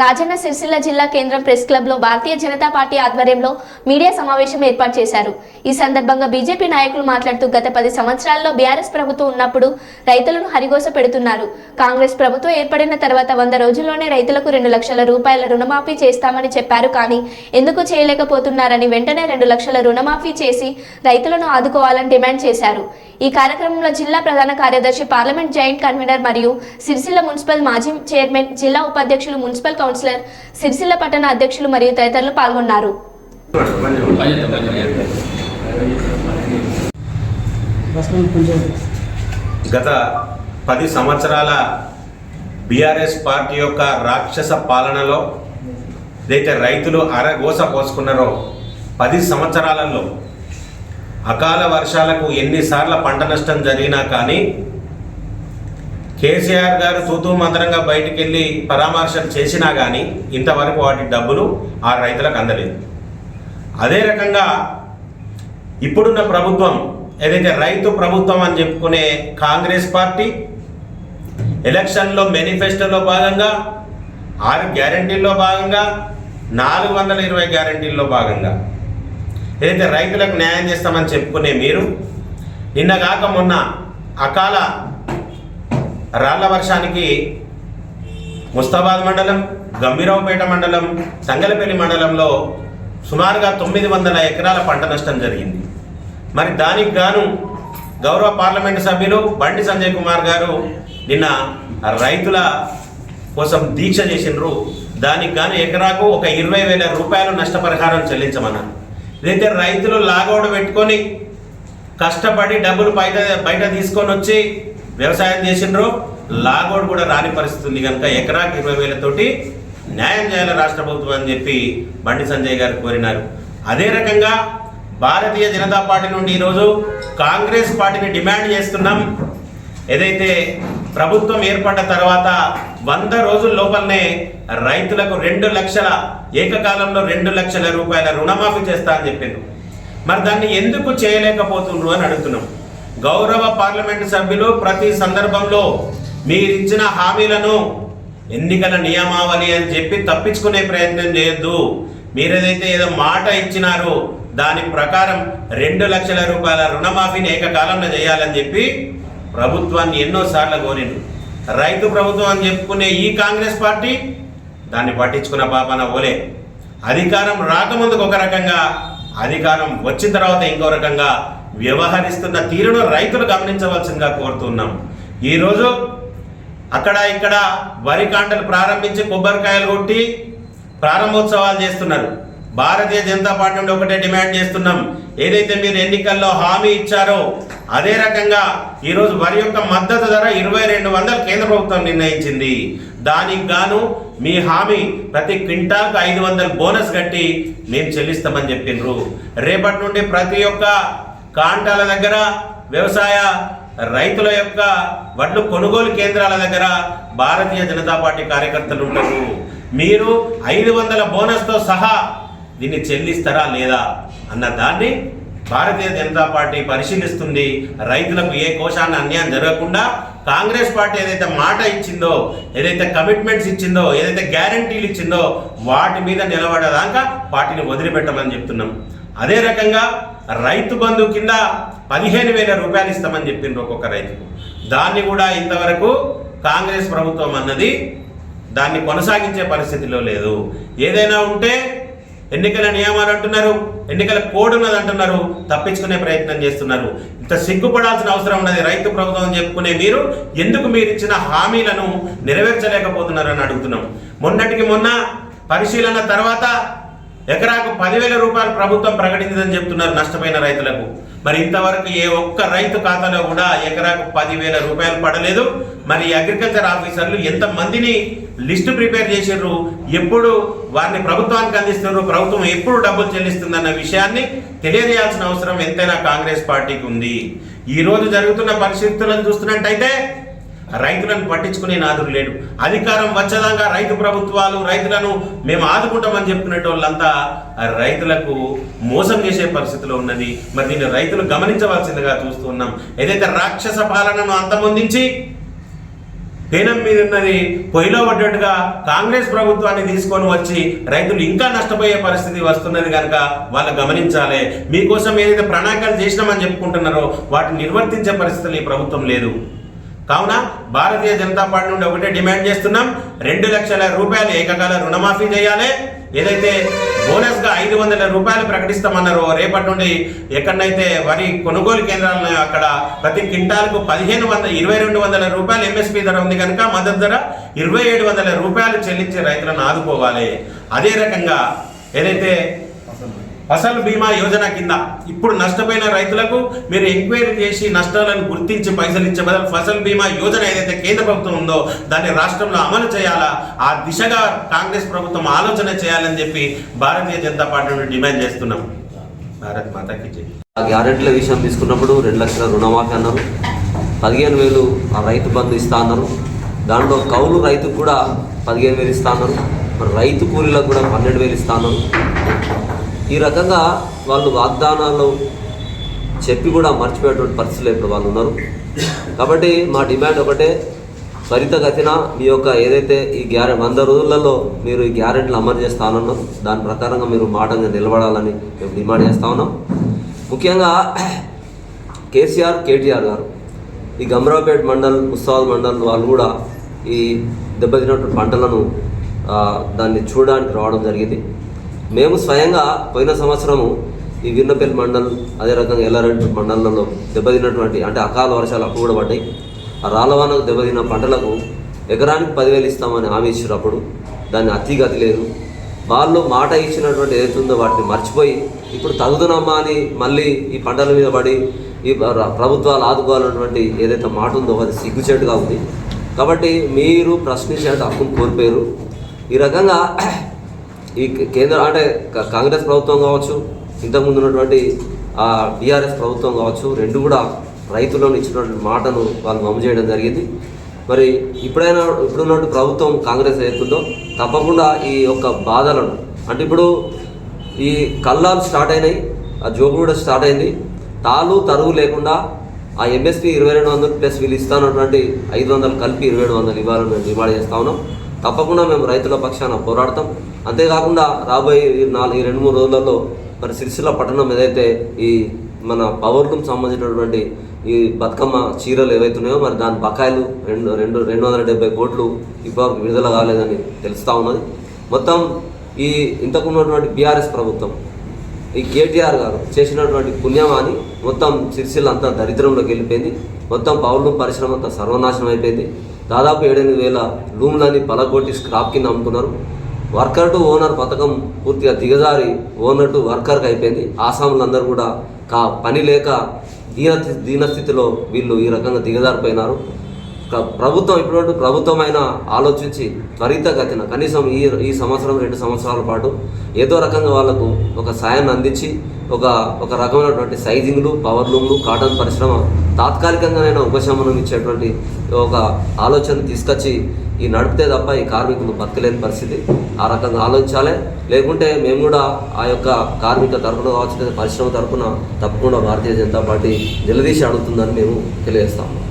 రాజన్న సిరిసిల్ల జిల్లా కేంద్రం ప్రెస్ క్లబ్లో భారతీయ జనతా పార్టీ ఆధ్వర్యంలో మీడియా సమావేశం ఏర్పాటు చేశారు. ఈ సందర్భంగా బీజేపీ నాయకులు మాట్లాడుతూ గత పది సంవత్సరాల్లో బీఆర్ఎస్ ప్రభుత్వం ఉన్నప్పుడు రైతులను హరిగోస పెడుతున్నారు. కాంగ్రెస్ ప్రభుత్వం ఏర్పడిన తర్వాత వంద రోజుల్లోనే రైతులకు రెండు లక్షల రూపాయల రుణమాఫీ చేస్తామని చెప్పారు కానీ ఎందుకు చేయలేకపోతున్నారని వెంటనే రెండు లక్షల రుణమాఫీ చేసి రైతులను ఆదుకోవాలని డిమాండ్ చేశారు. ఈ కార్యక్రమంలో జిల్లా ప్రధాన కార్యదర్శి పార్లమెంట్ జాయింట్ కన్వీనర్ మరియు సిరిసిల్ల మున్సిపల్ మాజీ చైర్మన్ జిల్లా ఉపాధ్యక్షులు మున్సిపల్ కౌన్సిలర్ సిరిసిల్ల పట్టణ అధ్యక్షులు మరియు తదితరులు పాల్గొన్నారు. గత పది సంవత్సరాల బీఆర్ఎస్ పార్టీ యొక్క రాక్షస పాలనలో ఏదైతే రైతులు అరగోస పోసుకున్నారో పది సంవత్సరాలలో అకాల వర్షాలకు ఎన్నిసార్లు పంట నష్టం జరిగినా కానీ కేసీఆర్ గారు తూతూ మంత్రంగా బయటికి వెళ్ళి పరామర్శలు చేసినా కానీ ఇంతవరకు వాటి డబ్బులు ఆ రైతులకు అందలేదు. అదే రకంగా ఇప్పుడున్న ప్రభుత్వం ఏదైతే రైతు ప్రభుత్వం అని చెప్పుకునే కాంగ్రెస్ పార్టీ ఎలక్షన్లో మేనిఫెస్టోలో భాగంగా ఆరు గ్యారంటీల్లో భాగంగా నాలుగు వందల ఇరవై గ్యారంటీల్లో భాగంగా ఏదైతే రైతులకు న్యాయం చేస్తామని చెప్పుకునే మీరు నిన్నగాక మొన్న అకాల రాళ్ళ వర్షానికి ముస్తాబాద్ మండలం గంభీరావుపేట మండలం సంగలపల్లి మండలంలో సుమారుగా తొమ్మిది వందల ఎకరాల పంట నష్టం జరిగింది. మరి దానికి గాను గౌరవ పార్లమెంటు సభ్యులు బండి సంజయ్ కుమార్ గారు నిన్న రైతుల కోసం దీక్ష చేసినారు దానికి గాను ఎకరాకు ఒక ఇరవై వేల రూపాయలు నష్టపరిహారం చెల్లించమన్నారు. ఇదైతే రైతులు లాగౌట్ పెట్టుకొని కష్టపడి డబ్బులు బయట బయట తీసుకొని వచ్చి వ్యవసాయం చేసిండ్రు లాగౌట్ కూడా రాని పరిస్థితి ఉంది కనుక ఎకరాకి ఇరవై వేలతోటి న్యాయం చేయాలి రాష్ట్ర ప్రభుత్వం అని చెప్పి బండి సంజయ్ గారు కోరినారు. అదే రకంగా భారతీయ జనతా పార్టీ నుండి ఈరోజు కాంగ్రెస్ పార్టీని డిమాండ్ చేస్తున్నాం. ఏదైతే ప్రభుత్వం ఏర్పడ్డ తర్వాత వంద రోజుల లోపలనే రైతులకు రెండు లక్షల ఏకకాలంలో రెండు లక్షల రూపాయల రుణమాఫీ చేస్తా అని చెప్పిండు మరి దాన్ని ఎందుకు చేయలేకపోతున్నారు అని అడుగుతున్నాం. గౌరవ పార్లమెంటు సభ్యులు ప్రతి సందర్భంలో మీరిచ్చిన హామీలను ఎన్నికల నియమావళి అని చెప్పి తప్పించుకునే ప్రయత్నం చేయొద్దు. మీరేదైతే ఏదో మాట ఇచ్చినారో దాని ప్రకారం రెండు లక్షల రూపాయల రుణమాఫీని ఏకకాలంలో చేయాలని చెప్పి ప్రభుత్వాన్ని ఎన్నోసార్లు కోరిండు రైతు ప్రభుత్వం అని చెప్పుకునే ఈ కాంగ్రెస్ పార్టీ దాన్ని పట్టించుకున్న పాపన ఓలే. అధికారం రాకముందుకు ఒక రకంగా అధికారం వచ్చిన తర్వాత ఇంకో రకంగా వ్యవహరిస్తున్న తీరును రైతులు గమనించవలసిందిగా కోరుతున్నాం. ఈరోజు అక్కడ ఇక్కడ వరి కాంటలు ప్రారంభించి కొబ్బరికాయలు కొట్టి ప్రారంభోత్సవాలు చేస్తున్నారు. భారతీయ జనతా పార్టీ నుండి ఒకటే డిమాండ్ చేస్తున్నాం. ఏదైతే మీరు ఎన్నికల్లో హామీ ఇచ్చారో అదే రకంగా ఈరోజు వరి యొక్క మద్దతు ధర ఇరవై రెండు వందలు కేంద్ర ప్రభుత్వం నిర్ణయించింది. దానికి గాను మీ హామీ ప్రతి క్వింటాల్కు ఐదు వందల బోనస్ కట్టి మేము చెల్లిస్తామని చెప్పిండ్రు. రేపటి నుండి ప్రతి ఒక్క కాంటాల దగ్గర వ్యవసాయ రైతుల యొక్క వడ్లు కొనుగోలు కేంద్రాల దగ్గర భారతీయ జనతా పార్టీ కార్యకర్తలు ఉంటారు. మీరు ఐదు వందల బోనస్తో సహా దీన్ని చెల్లిస్తారా లేదా అన్న దాన్ని భారతీయ జనతా పార్టీ పరిశీలిస్తుంది. రైతులకు ఏ కోశాన్ని అన్యాయం జరగకుండా కాంగ్రెస్ పార్టీ ఏదైతే మాట ఇచ్చిందో ఏదైతే కమిట్మెంట్స్ ఇచ్చిందో ఏదైతే గ్యారంటీలు ఇచ్చిందో వాటి మీద నిలబడేదాకా పార్టీని వదిలిపెట్టమని చెప్తున్నాం. అదే రకంగా రైతు బంధు కింద పదిహేను వేల రూపాయలు ఇస్తామని చెప్పిండ్రు ఒక్కొక్క రైతుకు. దాన్ని కూడా ఇంతవరకు కాంగ్రెస్ ప్రభుత్వం అన్నది దాన్ని కొనసాగించే పరిస్థితిలో లేదు. ఏదైనా ఉంటే ఎన్నికల నియమాలు అంటున్నారు ఎన్నికల కోడ్ ఉన్నది అంటున్నారు తప్పించుకునే ప్రయత్నం చేస్తున్నారు. ఇంత సిగ్గుపడాల్సిన అవసరం ఉన్నది రైతు ప్రభుత్వం అని చెప్పుకునే మీరు ఎందుకు మీరు ఇచ్చిన హామీలను నెరవేర్చలేకపోతున్నారని అడుగుతున్నాం. మొన్నటికి మొన్న పరిశీలన తర్వాత ఎకరాకు పదివేల రూపాయలు ప్రభుత్వం ప్రకటించిందని చెప్తున్నారు నష్టమైన రైతులకు. మరి ఇంతవరకు ఏ ఒక్క రైతు ఖాతాలో కూడా ఎకరాకు పదివేల రూపాయలు పడలేదు. మరి అగ్రికల్చర్ ఆఫీసర్లు ఎంతమందిని లిస్టు ప్రిపేర్ చేసారు ఎప్పుడు వారిని ప్రభుత్వానికి అందిస్తున్నారు? ప్రభుత్వం ఎప్పుడు డబ్బులు చెల్లిస్తుందన్న విషయాన్ని తెలియజేయాల్సిన అవసరం ఎంతైనా కాంగ్రెస్ పార్టీకి ఉంది. ఈ రోజు జరుగుతున్న పరిస్థితులను చూస్తున్నట్టయితే రైతులను పట్టించుకునే నాదుడు లేడు. అధికారం వచ్చేదాకా రైతు ప్రభుత్వాలు రైతులను మేము ఆదుకుంటామని చెప్పుకునే వాళ్ళంతా రైతులకు మోసం చేసే పరిస్థితిలో ఉన్నది. మరి దీన్ని రైతులు గమనించవలసిందిగా చూస్తూ ఉన్నాం. ఏదైతే రాక్షస పాలనను అంతమొందించి పేనం మీద ఉన్నది పొయ్యిలో పడ్డట్టుగా కాంగ్రెస్ ప్రభుత్వాన్ని తీసుకొని వచ్చి రైతులు ఇంకా నష్టపోయే పరిస్థితి వస్తున్నది కనుక వాళ్ళు గమనించాలి. మీకోసం ఏదైతే ప్రణాళికలు చేసినామని చెప్పుకుంటున్నారో వాటిని నిర్వర్తించే పరిస్థితులు ఈ ప్రభుత్వం లేదు. కావున భారతీయ జనతా పార్టీ నుండి ఒకటే డిమాండ్ చేస్తున్నాం. రెండు లక్షల రూపాయలు ఏకకాల రుణమాఫీ చేయాలి. ఏదైతే బోనస్గా ఐదు వందల రూపాయలు ప్రకటిస్తామన్నారో రేపటి నుండి ఎక్కడనైతే వరి కొనుగోలు కేంద్రాలను అక్కడ ప్రతి క్వింటాల్కు పదిహేను వందల ఇరవై రెండు వందల రూపాయలు ఎంఎస్పి ధర ఉంది కనుక మద్దతు ధర ఇరవై ఏడు వందల రూపాయలు చెల్లించే రైతులను ఆదుకోవాలి. అదే రకంగా ఏదైతే ఫసల్ బీమా యోజన కింద ఇప్పుడు నష్టపోయిన రైతులకు మీరు ఎంక్వైరీ చేసి నష్టాలను గుర్తించి పైసలు ఇచ్చే బదులు ఫసల్ బీమా యోజన ఏదైతే కేంద్ర ప్రభుత్వం ఉందో దాన్ని రాష్ట్రంలో అమలు చేయాలా? ఆ దిశగా కాంగ్రెస్ ప్రభుత్వం ఆలోచన చేయాలని చెప్పి భారతీయ జనతా పార్టీ నుండి డిమాండ్ చేస్తున్నాం. భారత్ మాతాకి ఆ గ్యారెంటీల విషయం తీసుకున్నప్పుడు రెండు లక్షల రుణమాఫీ అన్నారు. పదిహేను వేలు ఆ రైతు బంధు ఇస్తా అన్నారు. దాంట్లో కౌలు రైతుకు కూడా పదిహేను వేలు ఇస్తా అన్నారు. మరి రైతు కూలీలకు కూడా పన్నెండు వేలు ఇస్తా అన్నారు. ఈ రకంగా వాళ్ళు వాగ్దానాలు చెప్పి కూడా మర్చిపోయేటువంటి పరిస్థితులు ఇప్పుడు వాళ్ళు ఉన్నారు. కాబట్టి మా డిమాండ్ ఒకటే త్వరితగతిన మీ యొక్క ఏదైతే ఈ గ్యారె వంద రోజులలో మీరు ఈ గ్యారెంటీలు అమలు చేస్తానన్నాం దాని ప్రకారంగా మీరు మాటంగా నిలబడాలని మేము డిమాండ్ చేస్తా ఉన్నాం. ముఖ్యంగా కేసీఆర్ కేటీఆర్ గారు ఈ గమరాపేట్ మండల్ ముస్తాబాద్ మండల్ వాళ్ళు కూడా ఈ దెబ్బతిన్నటువంటి పంటలను దాన్ని చూడడానికి రావడం జరిగింది. మేము స్వయంగా పోయిన సంవత్సరము ఈ విన్నపల్లి మండలం అదే రకంగా ఎల్లారెడ్డి మండలంలో దెబ్బతిన్నటువంటి అంటే అకాల వర్షాలు అప్పుడు కూడా పడ్డాయి. ఆ రాళ్ళవానకు దెబ్బతిన్న పంటలకు ఎకరానికి పదివేలు ఇస్తామని హామీ ఇచ్చారు అప్పుడు దాన్ని అతిగతి లేదు. వాళ్ళు మాట ఇచ్చినటువంటి ఏదైతుందో వాటిని మర్చిపోయి ఇప్పుడు తగుదునమ్మా అని మళ్ళీ ఈ పంటల మీద పడి ఈ ప్రభుత్వాలు ఆదుకోవాలన్నటువంటి ఏదైతే మాట ఉందో అది సిగ్గుచేటుగా ఉంది. కాబట్టి మీరు ప్రశ్నించే హక్కును కోల్పోయారు. ఈ రకంగా ఈ కేంద్ర అంటే కాంగ్రెస్ ప్రభుత్వం కావచ్చు ఇంతకుముందు ఉన్నటువంటి ఆ బీఆర్ఎస్ ప్రభుత్వం కావచ్చు రెండు కూడా రైతులను ఇచ్చినటువంటి మాటను వాళ్ళు అమలు చేయడం జరిగింది. మరి ఇప్పుడైనా ఇప్పుడున్నటువంటి ప్రభుత్వం కాంగ్రెస్ అవుతుందో తప్పకుండా ఈ యొక్క బాధలను అంటే ఇప్పుడు ఈ కల్లాలు స్టార్ట్ అయినాయి ఆ జోబు కూడా స్టార్ట్ అయింది. తాలు తరువు లేకుండా ఆ ఎంఎస్పి ఇరవై రెండు వందలు ప్లస్ వీళ్ళు ఇస్తానటువంటి ఐదు వందలు కలిపి ఇరవై రెండు వందలు ఇవ్వాలని మేము డిమాండ్ చేస్తా ఉన్నాం. తప్పకుండా మేము రైతుల పక్షాన పోరాడతాం. అంతేకాకుండా రాబోయే ఈ నాలుగు ఈ రెండు మూడు రోజులలో మరి సిరిసిల్ల పట్టణం ఏదైతే ఈ మన పవర్ సంబంధించినటువంటి ఈ బతుకమ్మ చీరలు ఏవైతున్నాయో మరి దాని బకాయిలు రెండు రెండు రెండు వందల డెబ్బై కోట్లు ఇప్పటివరకు విడుదల కాలేదని తెలుస్తూ ఉన్నది. మొత్తం ఈ ఇంతకు ఉన్నటువంటి బీఆర్ఎస్ ప్రభుత్వం ఈ కేటీఆర్ గారు చేసినటువంటి పుణ్యమాని మొత్తం సిరిసిల్ల అంతా దరిద్రంలోకి వెళ్ళిపోయింది. మొత్తం పౌరులు పరిశ్రమ అంతా సర్వనాశనం అయిపోయింది. దాదాపు ఏడెనిమిది వేల లూమ్లని పలగొట్టి స్క్రాప్ కింద అమ్ముతున్నారు. వర్కర్ టు ఓనర్ పథకం పూర్తిగా దిగజారి ఓనర్ టు వర్కర్కి అయిపోయింది. ఆసాములందరూ కూడా కా పని లేక దీన దీనస్థితిలో వీళ్ళు ఈ రకంగా దిగజారిపోయినారు. ప్రభుత్వం ఇటువంటి ప్రభుత్వం అయినా ఆలోచించి త్వరితగతిన కనీసం ఈ ఈ సంవత్సరం రెండు సంవత్సరాల పాటు ఏదో రకంగా వాళ్ళకు ఒక సాయాన్ని అందించి ఒక ఒక రకమైనటువంటి సైజింగ్లు పవర్ లూమ్లు కాటన్ పరిశ్రమ తాత్కాలికంగానైనా ఉపశమనం ఇచ్చేటువంటి ఒక ఆలోచన తీసుకొచ్చి ఈ నడిపితే తప్ప ఈ కార్మికులు బతకలేని పరిస్థితి. ఆ రకంగా ఆలోచించాలి. లేకుంటే మేము కూడా ఆ యొక్క కార్మిక తరఫున కావచ్చు లేదా పరిశ్రమ తరఫున తప్పకుండా భారతీయ జనతా పార్టీ నిలదీసి అడుగుతుందని మేము తెలియజేస్తాము.